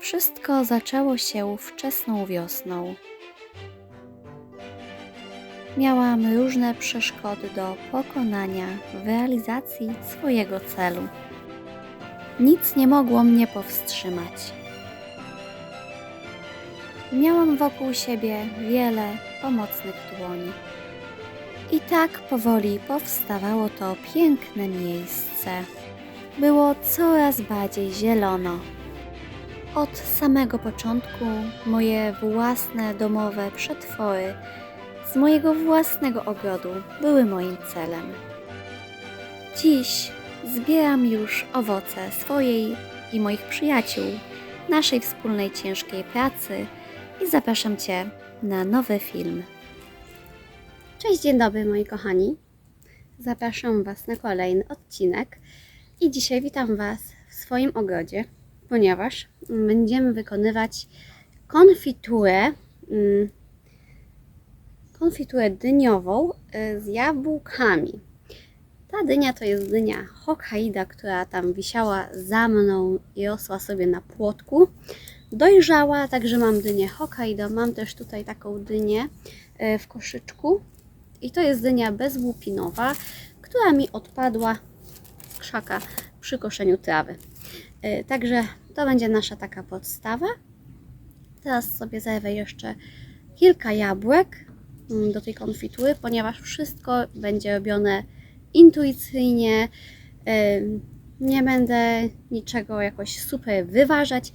Wszystko zaczęło się wczesną wiosną. Miałam różne przeszkody do pokonania w realizacji swojego celu. Nic nie mogło mnie powstrzymać. Miałam wokół siebie wiele pomocnych dłoni. I tak powoli powstawało to piękne miejsce. Było coraz bardziej zielono. Od samego początku moje własne domowe przetwory z mojego własnego ogrodu były moim celem. Dziś zbieram już owoce swojej i moich przyjaciół, naszej wspólnej ciężkiej pracy i zapraszam Cię na nowy film. Cześć, dzień dobry moi kochani. Zapraszam Was na kolejny odcinek i dzisiaj witam Was w swoim ogrodzie, ponieważ będziemy wykonywać konfiturę, mm, konfiturę dyniową y, z jabłkami. Ta dynia to jest dynia Hokkaido, która tam wisiała za mną i rosła sobie na płotku. Dojrzała, także mam dynię Hokkaido. Mam też tutaj taką dynię y, w koszyczku. I to jest dynia bezłupinowa, która mi odpadła krzaka przy koszeniu trawy. Y, Także to będzie nasza taka podstawa. Teraz sobie zerwę jeszcze kilka jabłek mm, do tej konfitury, ponieważ wszystko będzie robione intuicyjnie. Nie będę niczego jakoś super wyważać,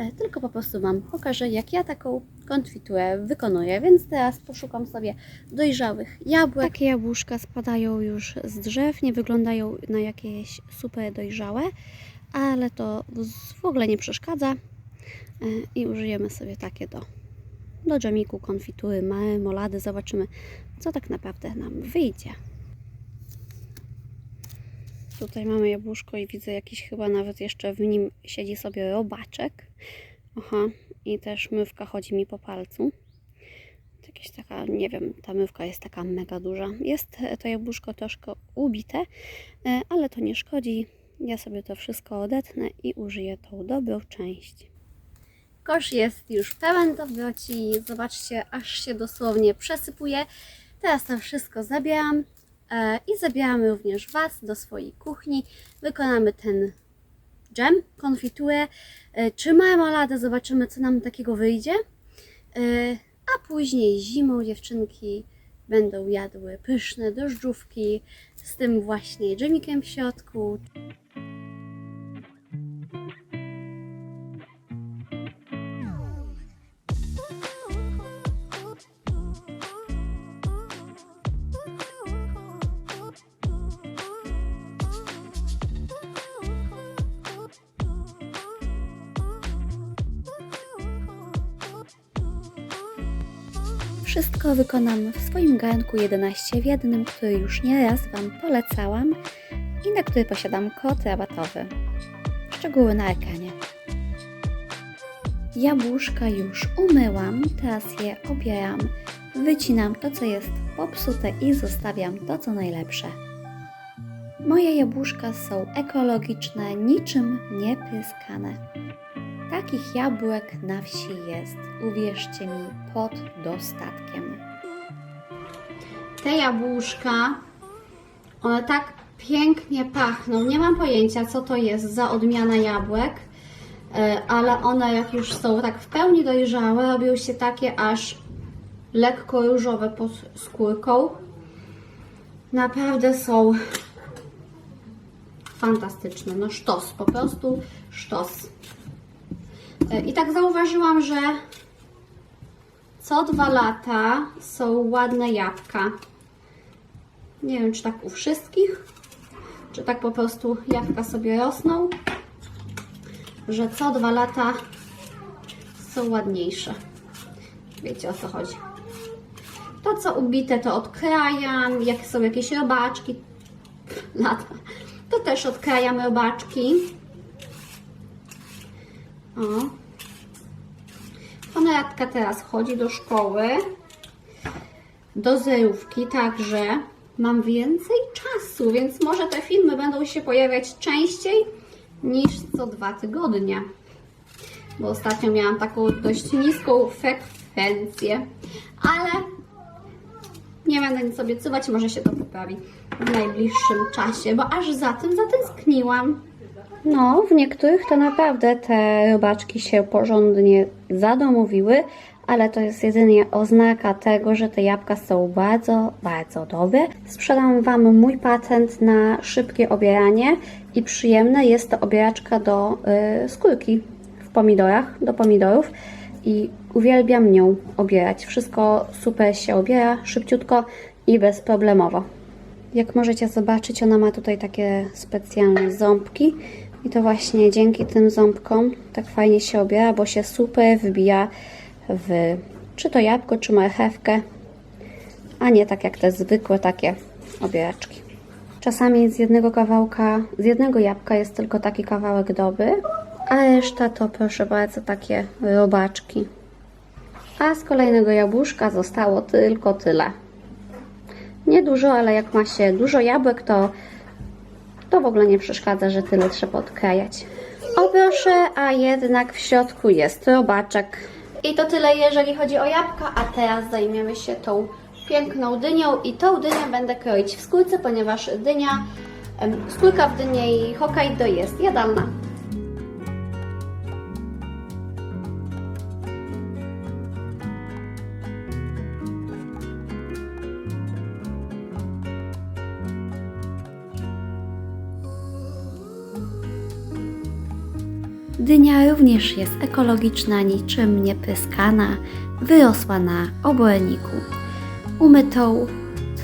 y, tylko po prostu Wam pokażę, jak ja taką konfiturę wykonuję. Więc teraz poszukam sobie dojrzałych jabłek. Takie jabłuszka spadają już z drzew, nie wyglądają na jakieś super dojrzałe, ale to w- ogóle nie przeszkadza y, i użyjemy sobie takie do, do dżemiku, konfitury, marmolady. Zobaczymy, co tak naprawdę nam wyjdzie. Tutaj mamy jabłuszko i widzę jakiś chyba nawet jeszcze w nim siedzi sobie robaczek. Aha, i też mywka chodzi mi po palcu. To Jakieś taka, nie wiem, ta mywka jest taka mega duża. Jest e, to jabłuszko troszkę ubite, e, ale to nie szkodzi. Ja sobie to wszystko odetnę i użyję tą dobrą część. Kosz jest już pełen dobroci. Zobaczcie, aż się dosłownie przesypuje. Teraz to wszystko zabieram e, i zabieramy również Was do swojej kuchni. Wykonamy ten dżem, konfiturę e, czy marmoladę. Zobaczymy, co nam takiego wyjdzie. E, A później zimą dziewczynki będą jadły pyszne drożdżówki z tym właśnie dżemikiem w środku. Wszystko wykonam w swoim garnku 11 w jednym, który już nieraz Wam polecałam i na który posiadam kod rabatowy. Szczegóły na ekranie. Jabłuszka już umyłam, teraz je obieram, wycinam to, co jest popsute i zostawiam to, co najlepsze. Moje jabłuszka są ekologiczne, niczym nie pryskane. Takich jabłek na wsi jest, uwierzcie mi, pod dostatkiem. Te jabłuszka, one tak pięknie pachną. Nie mam pojęcia, co to jest za odmiana jabłek, e, ale one jak już są tak w pełni dojrzałe, robią się takie aż lekko różowe pod skórką. Naprawdę są fantastyczne. No sztos, po prostu sztos. E, I tak zauważyłam, że co dwa lata są ładne jabłka. Nie wiem, czy tak u wszystkich, czy tak po prostu jabłka sobie rosną, że co dwa lata są ładniejsze. Wiecie o co chodzi. To co ubite to odkrajam, jak są jakieś robaczki, lata, to też odkrajam robaczki. O, Konradka teraz chodzi do szkoły, do zerówki, także mam więcej czasu, więc może te filmy będą się pojawiać częściej niż co dwa tygodnie. bo ostatnio miałam taką dość niską frekwencję, ale nie będę nic obiecywać, może się to poprawi w najbliższym czasie, bo aż za tym zatęskniłam. No, w niektórych to naprawdę te robaczki się porządnie zadomowiły, ale to jest jedynie oznaka tego, że te jabłka są bardzo, bardzo dobre. Sprzedam Wam mój patent na szybkie obieranie i przyjemne jest to obieraczka do y, skórki w pomidorach, do pomidorów i uwielbiam nią obierać. Wszystko super się obiera, szybciutko i bezproblemowo. Jak możecie zobaczyć, ona ma tutaj takie specjalne ząbki i to właśnie dzięki tym ząbkom tak fajnie się obiera, bo się super wbija w czy to jabłko, czy marchewkę, a nie tak jak te zwykłe takie obieraczki. Czasami z jednego kawałka, z jednego jabłka jest tylko taki kawałek dobry, a reszta to proszę bardzo takie robaczki. A z kolejnego jabłuszka zostało tylko tyle. Niedużo, ale jak ma się dużo jabłek, to, to w ogóle nie przeszkadza, że tyle trzeba odkrajać. O proszę, a jednak w środku jest robaczek. I to tyle, jeżeli chodzi o jabłka, a teraz zajmiemy się tą piękną dynią i tą dynię będę kroić w skórce, ponieważ dynia, skórka w dyni Hokkaido jest jadalna. Dynia również jest ekologiczna, niczym niepryskana, wyrosła na oborniku. Umytą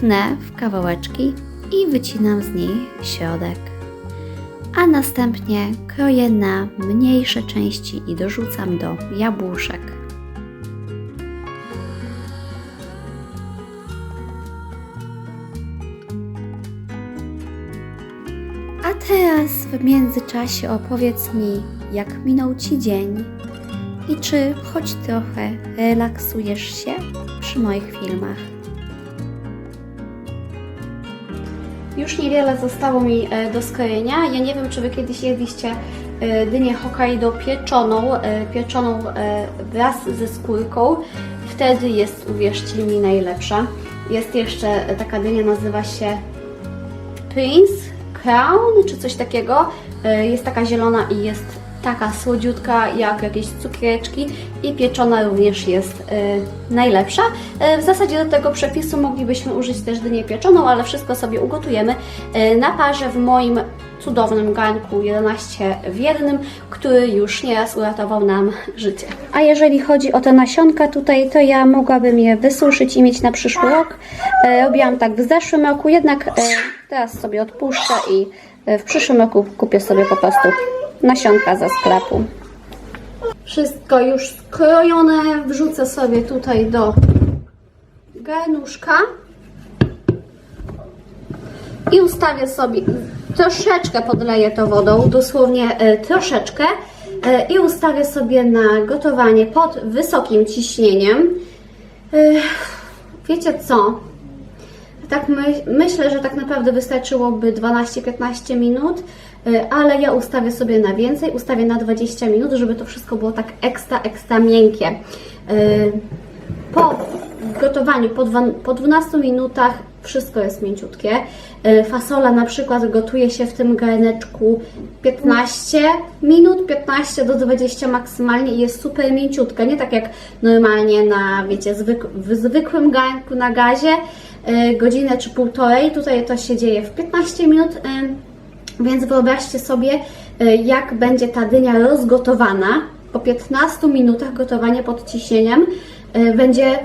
tnę w kawałeczki i wycinam z niej środek. A następnie kroję na mniejsze części i dorzucam do jabłuszek. A teraz w międzyczasie opowiedz mi, jak minął Ci dzień i czy choć trochę relaksujesz się przy moich filmach. Już niewiele zostało mi e, do skrojenia. Ja nie wiem, czy Wy kiedyś jedliście e, dynię Hokkaido pieczoną, e, pieczoną wraz ze skórką. Wtedy jest, uwierzcie mi, najlepsza. Jest jeszcze taka dynia, nazywa się Prince Czy coś takiego. E, Jest taka zielona i jest taka słodziutka jak jakieś cukiereczki i pieczona również jest e, najlepsza. E, w zasadzie do tego przepisu moglibyśmy użyć też dynię pieczoną, ale wszystko sobie ugotujemy na parze w moim cudownym garnku 11 w jednym, który już nieraz uratował nam życie. A jeżeli chodzi o te nasionka tutaj, to ja mogłabym je wysuszyć i mieć na przyszły rok. E, robiłam tak w zeszłym roku, jednak e, teraz sobie odpuszczę i e, w przyszłym roku kupię sobie po prostu nasionka ze sklepu. Wszystko już skrojone, wrzucę sobie tutaj do garnuszka i ustawię sobie, troszeczkę podleję to wodą, dosłownie e, troszeczkę e, i ustawię sobie na gotowanie pod wysokim ciśnieniem. E, wiecie co? Tak my, myślę, że tak naprawdę wystarczyłoby 12-15 minut, ale ja ustawię sobie na więcej, ustawię na 20 minut, żeby to wszystko było tak ekstra, ekstra miękkie. Po gotowaniu, po, po 12 minutach wszystko jest mięciutkie. Y, Fasola na przykład gotuje się w tym garneczku 15 minut, 15 do 20 maksymalnie i jest super mięciutka. Nie tak jak normalnie na, wiecie, zwyk, w zwykłym garnku na gazie, y, godzinę czy półtorej. Tutaj to się dzieje w 15 minut. y, Więc wyobraźcie sobie, jak będzie ta dynia rozgotowana. Po 15 minutach gotowania pod ciśnieniem będzie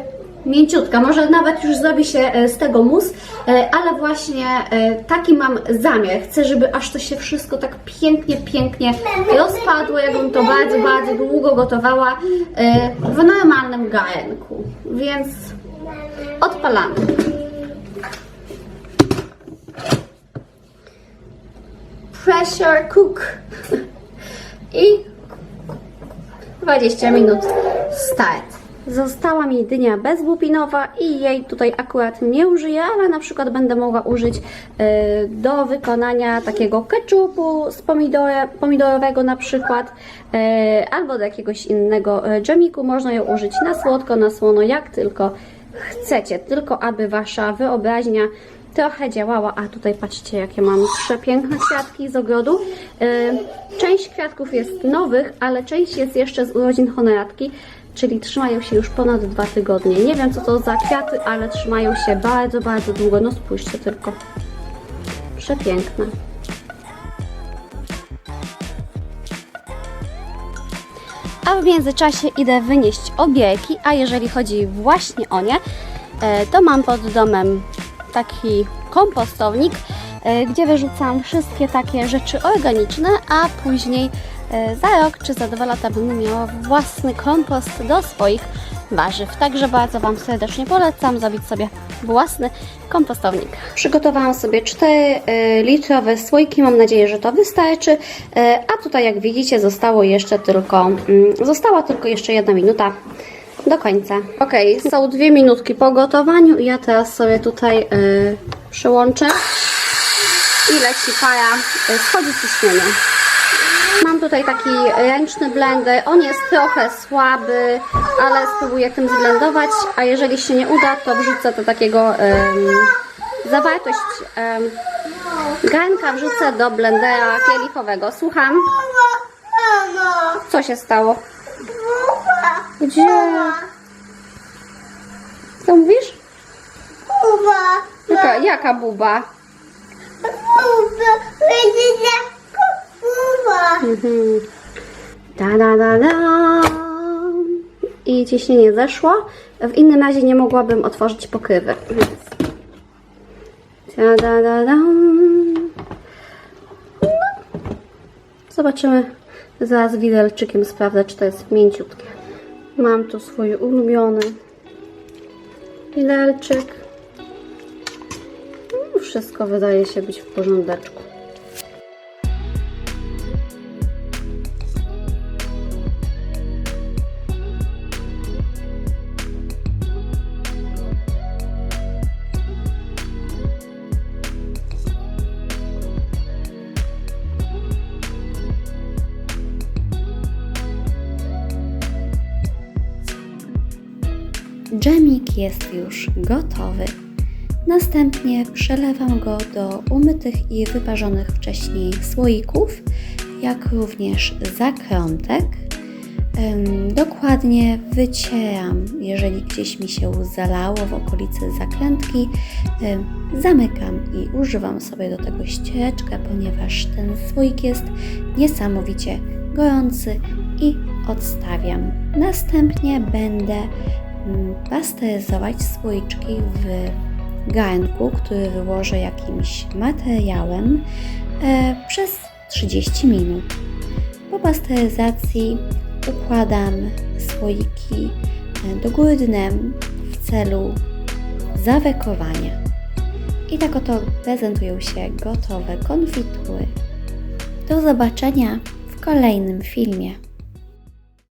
mięciutka. Może nawet już zrobi się y, z tego mus, y, ale właśnie y, taki mam zamiar. Chcę, żeby aż to się wszystko tak pięknie, pięknie rozpadło, jakbym to bardzo, bardzo długo gotowała w normalnym garnku. Więc odpalamy. pressure cook i 20 minut start. Została mi dynia bezłupinowa i jej tutaj akurat nie użyję, ale na przykład będę mogła użyć y, do wykonania takiego keczupu z pomidore, pomidorowego na przykład, y, albo do jakiegoś innego y, dżemiku. Można ją użyć na słodko, na słono, jak tylko chcecie, tylko aby Wasza wyobraźnia trochę działała. A tutaj patrzcie, jakie mam przepiękne kwiatki z ogrodu. Część kwiatków jest nowych, ale część jest jeszcze z urodzin honoratki, czyli trzymają się już ponad dwa tygodnie. Nie wiem, co to za kwiaty, ale trzymają się bardzo, bardzo długo. No spójrzcie tylko. Przepiękne. A w międzyczasie idę wynieść obierki, a jeżeli chodzi właśnie o nie, e, to mam pod domem taki kompostownik, e, gdzie wyrzucam wszystkie takie rzeczy organiczne, a później za rok czy za dwa lata będę miała własny kompost do swoich warzyw. Także bardzo Wam serdecznie polecam zrobić sobie własny kompostownik. Przygotowałam sobie 4 litrowe słoiki, mam nadzieję, że to wystarczy. E, A tutaj jak widzicie zostało jeszcze tylko, mm, została tylko jeszcze jedna minuta do końca. Ok, są dwie minutki po gotowaniu i ja teraz sobie tutaj przyłączę i leci para, schodzi ciśnienie. Mam tutaj taki ręczny blender, on jest trochę słaby, ale spróbuję tym zblendować, a jeżeli się nie uda, to wrzucę do takiego ym, zawartość ym, garnka wrzucę do blendera kielichowego. Słucham, co się stało? Gdzie? Co mówisz? Jaka, jaka buba? Mhm. Da, da, da, da. I ciśnienie zeszło. W innym razie nie mogłabym otworzyć pokrywy. Da, da, da, da. No. Zobaczymy. Zaraz widelczykiem sprawdzę, czy to jest mięciutkie. Mam tu swój ulubiony widelczyk. No, Wszystko wydaje się być w porządeczku. Dżemik jest już gotowy. Następnie przelewam go do umytych i wyparzonych wcześniej słoików, jak również zakrątek. Dokładnie wycieram, jeżeli gdzieś mi się zalało w okolicy zakrętki, zamykam i używam sobie do tego ściereczkę, ponieważ ten słoik jest niesamowicie gorący i odstawiam. Następnie będę pasteryzować słoiczki w garnku, który wyłożę jakimś materiałem e, przez 30 minut. Po pasteryzacji układam słoiki e, do góry dnem w celu zawekowania. I tak oto prezentują się gotowe konfitury. Do zobaczenia w kolejnym filmie.